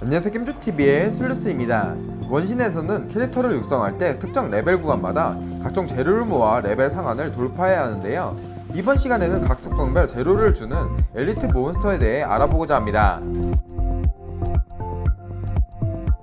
안녕하세요. 겜주TV의 슬루스입니다. 원신에서는 캐릭터를 육성할 때 특정 레벨 구간마다 각종 재료를 모아 레벨 상한을 돌파해야 하는데요. 이번 시간에는 각 속성별 재료를 주는 엘리트 몬스터에 대해 알아보고자 합니다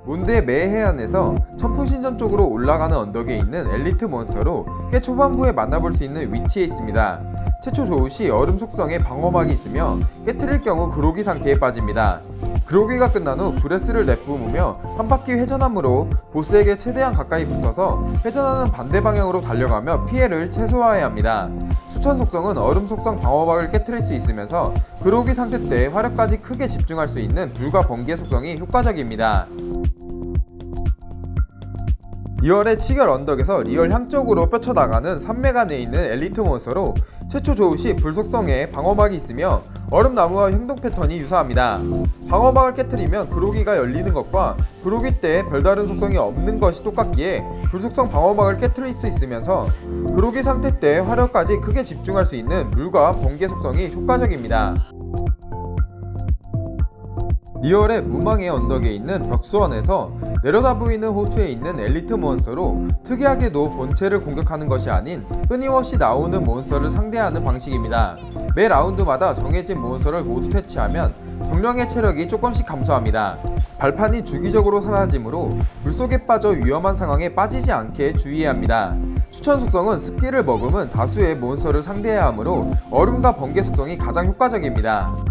몬드의 매해안에서 천풍신전 쪽으로 올라가는 언덕에 있는 엘리트 몬스터로 꽤 초반부에 만나볼 수 있는 위치에 있습니다. 최초 조우 시 얼음 속성의 방어막이 있으며 깨트릴 경우 그로기 상태에 빠집니다. 그로기가 끝난 후 브레스를 내뿜으며 한 바퀴 회전함으로 보스에게 최대한 가까이 붙어서 회전하는 반대 방향으로 달려가며 피해를 최소화해야 합니다. 추천 속성은 얼음 속성 방어막을 깨트릴 수 있으면서 그로기 상태 때 화력까지 크게 집중할 수 있는 불과 번개 속성이 효과적입니다. 2월의 치결 언덕에서 리얼 향 쪽으로 뻗쳐나가는 산맥안에 있는 엘리트 몬스터로 최초 조우 시 불속성에 방어막이 있으며 얼음나무와 행동 패턴이 유사합니다. 방어막을 깨뜨리면 그로기가 열리는 것과 그로기 때 별다른 속성이 없는 것이 똑같기에 불속성 방어막을 깨뜨릴 수 있으면서 그로기 상태 때 화력까지 크게 집중할 수 있는 물과 번개 속성이 효과적입니다. 리얼의 무망의 언덕에 있는 벽수원에서 내려다 보이는 호수에 있는 엘리트 몬스터로 특이하게도 본체를 공격하는 것이 아닌 끊임없이 나오는 몬스터를 상대하는 방식입니다. 매 라운드마다 정해진 몬스터를 모두 퇴치하면 정령의 체력이 조금씩 감소합니다. 발판이 주기적으로 사라지므로 물속에 빠져 위험한 상황에 빠지지 않게 주의해야 합니다. 추천 속성은 습기를 머금은 다수의 몬스터를 상대해야 하므로 얼음과 번개 속성이 가장 효과적입니다.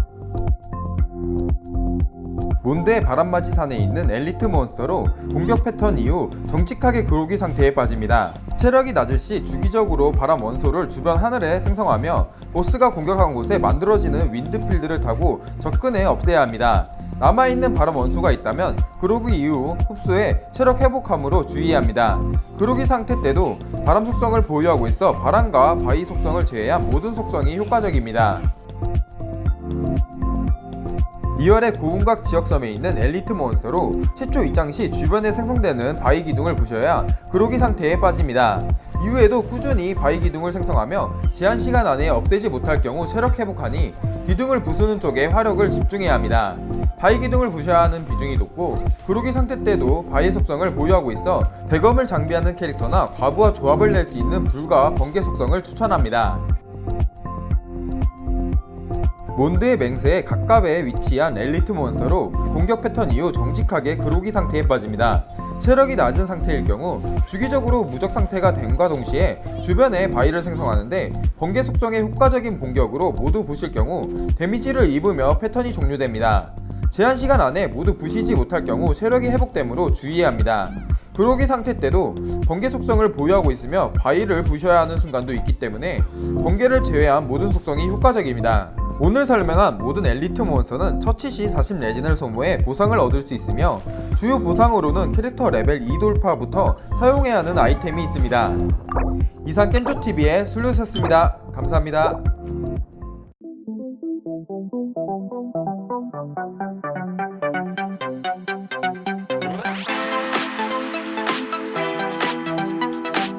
몬드의 바람맞이 산에 있는 엘리트 몬스터로 공격 패턴 이후 정직하게 그로기 상태에 빠집니다. 체력이 낮을 시 주기적으로 바람 원소를 주변 하늘에 생성하며 보스가 공격한 곳에 만들어지는 윈드필드를 타고 접근해 없애야 합니다. 남아있는 바람 원소가 있다면 그로기 이후 흡수해 체력 회복함으로 주의해야 합니다. 그로기 상태 때도 바람 속성을 보유하고 있어 바람과 바위 속성을 제외한 모든 속성이 효과적입니다. 2월의 고운각 지역섬에 있는 엘리트 몬스터로 최초 입장 시 주변에 생성되는 바위 기둥을 부셔야 그로기 상태에 빠집니다. 이후에도 꾸준히 바위 기둥을 생성하며 제한 시간 안에 없애지 못할 경우 체력 회복하니 기둥을 부수는 쪽에 화력을 집중해야 합니다. 바위 기둥을 부셔야 하는 비중이 높고 그로기 상태 때도 바위 속성을 보유하고 있어 대검을 장비하는 캐릭터나 과부하 조합을 낼 수 있는 불과 번개 속성을 추천합니다. 몬드의 맹세에 가깝에 위치한 엘리트 몬스터로 공격 패턴 이후 정직하게 그로기 상태에 빠집니다. 체력이 낮은 상태일 경우 주기적으로 무적 상태가 됨과 동시에 주변에 바위를 생성하는데 번개 속성의 효과적인 공격으로 모두 부실 경우 데미지를 입으며 패턴이 종료됩니다. 제한 시간 안에 모두 부시지 못할 경우 체력이 회복되므로 주의해야 합니다. 그로기 상태 때도 번개 속성을 보유하고 있으며 바위를 부셔야 하는 순간도 있기 때문에 번개를 제외한 모든 속성이 효과적입니다. 오늘 설명한 모든 엘리트 몬스터는 처치 시 40 레진을 소모해 보상을 얻을 수 있으며 주요 보상으로는 캐릭터 레벨 2 돌파부터 사용해야 하는 아이템이 있습니다. 이상 겜조TV의 슬루였습니다. 감사합니다.